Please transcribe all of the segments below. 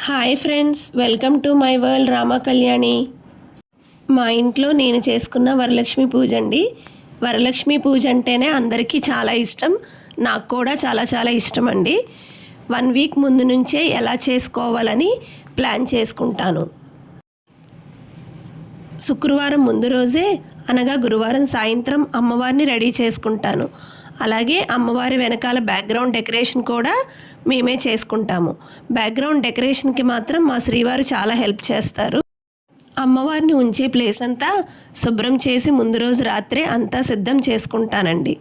Hi friends welcome to my world Rama Kalyani మా ఇంట్లో నేను చేసుకున్న వరలక్ష్మి పూజ అండి. వరలక్ష్మి పూజ అంటేనే అందరికీ చాలా ఇష్టం. నాకు కూడా చాలా చాలా ఇష్టం అండి. వన్ వీక్ ముందు నుంచే ఎలా చేసుకోవాలని ప్లాన్ చేసుకుంటాను. శుక్రవారం ముందు రోజే అనగా గురువారం సాయంత్రం అమ్మవారిని రెడీ చేసుకుంటాను. అలాగే అమ్మవారి వెనకాల బ్యాక్గ్రౌండ్ డెకరేషన్ కూడా మేమే చేసుకుంటాము. బ్యాక్గ్రౌండ్ డెకరేషన్కి మాత్రం మా శ్రీవారు చాలా హెల్ప్ చేస్తారు. అమ్మవారిని ఉంచే ప్లేస్ అంతా శుభ్రం చేసి ముందు రోజు రాత్రే అంతా సిద్ధం చేసుకుంటానండి.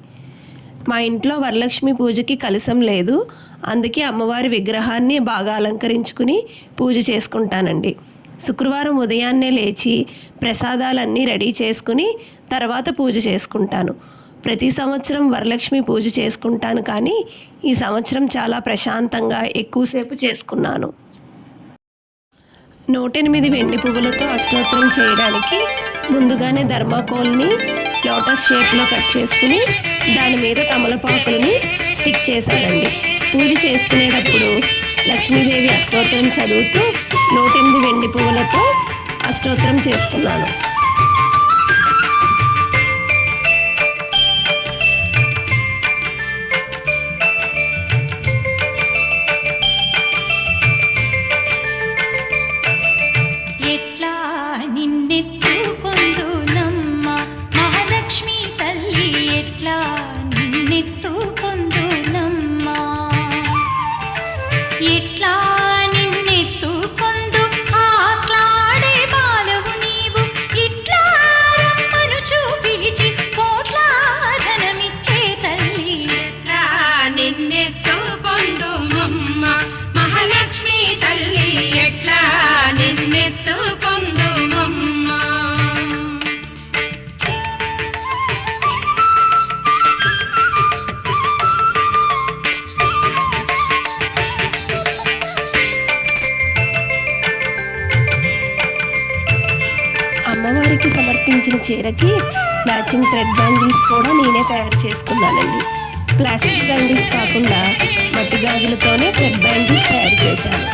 మా ఇంట్లో వరలక్ష్మి పూజకి కలసం లేదు. అందుకే అమ్మవారి విగ్రహాన్ని బాగా అలంకరించుకుని పూజ చేసుకుంటానండి. శుక్రవారం ఉదయాన్నే లేచి ప్రసాదాలన్నీ రెడీ చేసుకుని తర్వాత పూజ చేసుకుంటాను. ప్రతి సంవత్సరం వరలక్ష్మి పూజ చేసుకుంటాను కానీ ఈ సంవత్సరం చాలా ప్రశాంతంగా ఎక్కువసేపు చేసుకున్నాను. నూటెనిమిది వెండి పువ్వులతో అష్టోత్తరం చేయడానికి ముందుగానే ధర్మాకోల్ని లోటస్ షేప్లో కట్ చేసుకుని దాని మీద తమలపాకులని స్టిక్ చేశానండి. పూజ చేసుకునేటప్పుడు లక్ష్మీదేవి అష్టోత్తరం చదువుతూ నూటెనిమిది వెండి పువ్వులతో అష్టోత్తరం చేసుకున్నాను. చీరకి మ్యాచింగ్ థ్రెడ్ బ్యాంగిల్స్ కూడా నేనే తయారు చేసుకున్నానండి. ప్లాస్టిక్ బ్యాంగిల్స్ కాకుండా మట్టి గాజులతోనే థ్రెడ్ బ్యాంగిల్స్ తయారు చేశాను.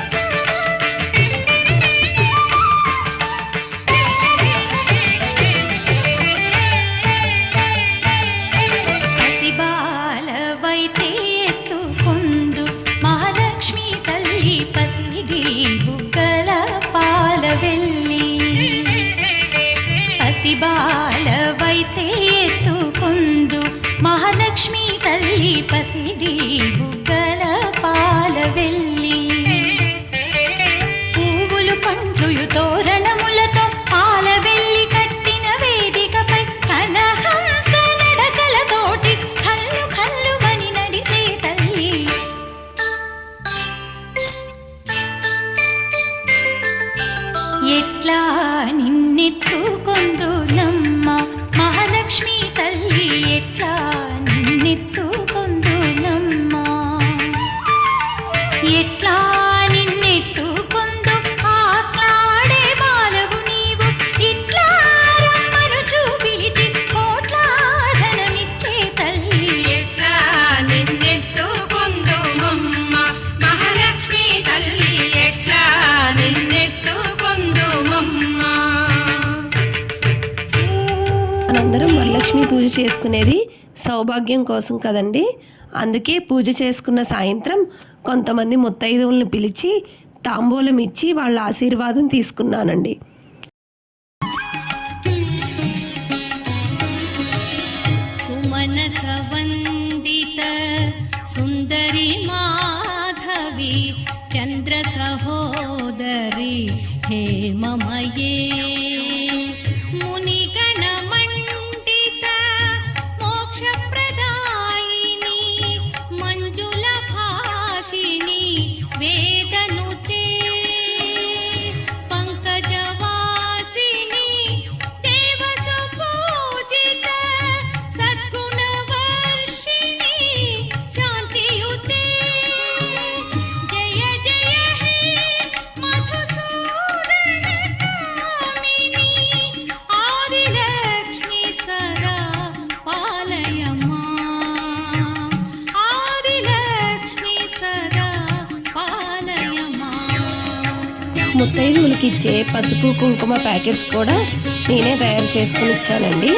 మనందరం వరలక్ష్మి పూజ చేసుకునేది సౌభాగ్యం కోసం కదండి. అందుకే పూజ చేసుకున్న సాయంత్రం కొంతమంది ముత్తైదువులను పిలిచి తాంబూలం ఇచ్చి వాళ్ళ ఆశీర్వాదం తీసుకున్నానండి. సుందరి మాధవి చంద్ర సహోదరి హే మమయే ముత్తైదువులకి ఇచ్చే పసుపు కుంకుమ ప్యాకెట్స్ కూడా నేనే తయారు చేసుకుని ఇచ్చానండి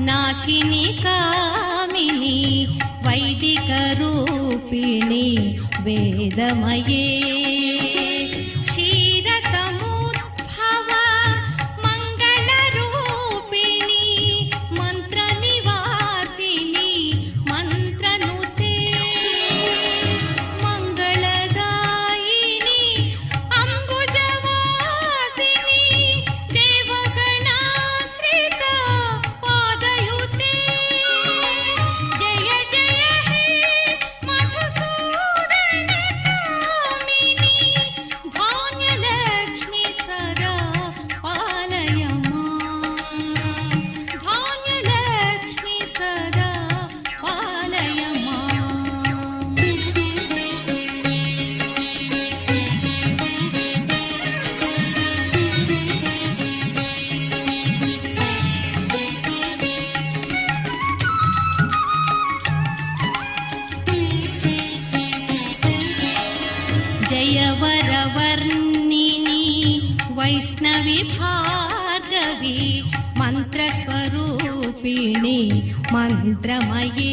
నాశిని కామిని వైదిక రూపిణి వేదమయే. वैष्णवी भार्गवी मन्त्रस्वरूपिणी मन्त्रमये।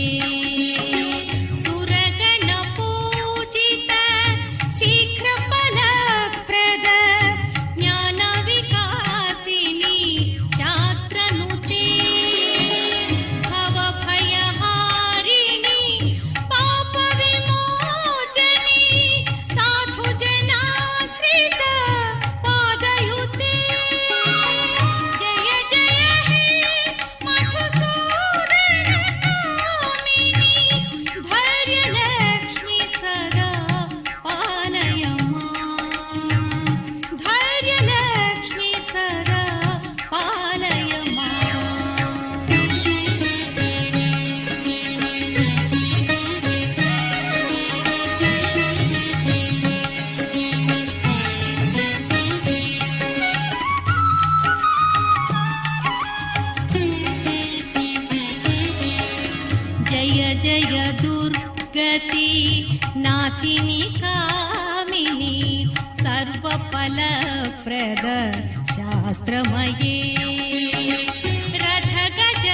गज य दुर्गति नाशिनि कामिनि सर्वफलप्रद शास्त्रमये। रथगज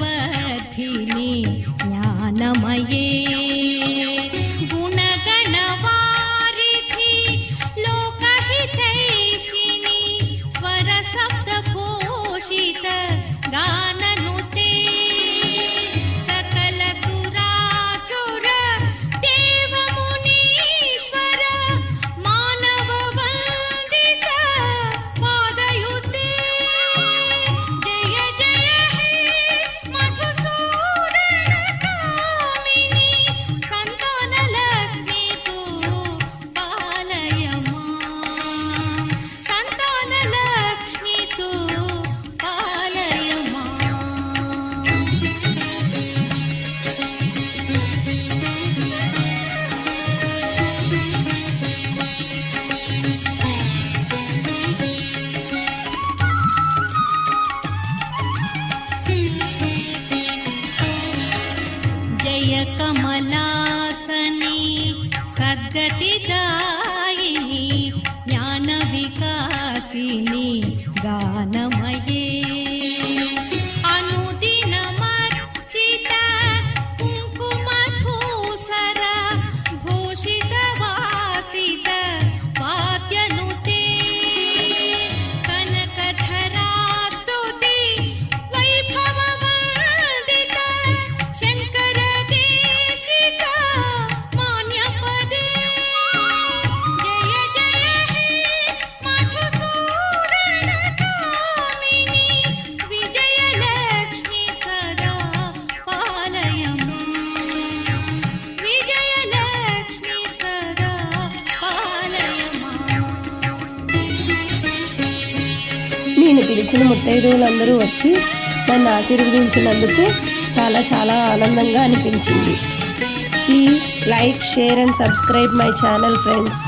पठिनी ज्ञानमये नासनी सद्गतिदायिनी ज्ञानविकासिनी गानमये। పిలిచిన ముత్తైదువులందరూ వచ్చి నన్ను ఆశీర్వదించినందుకు చాలా చాలా ఆనందంగా అనిపించింది. Please like share and subscribe my channel friends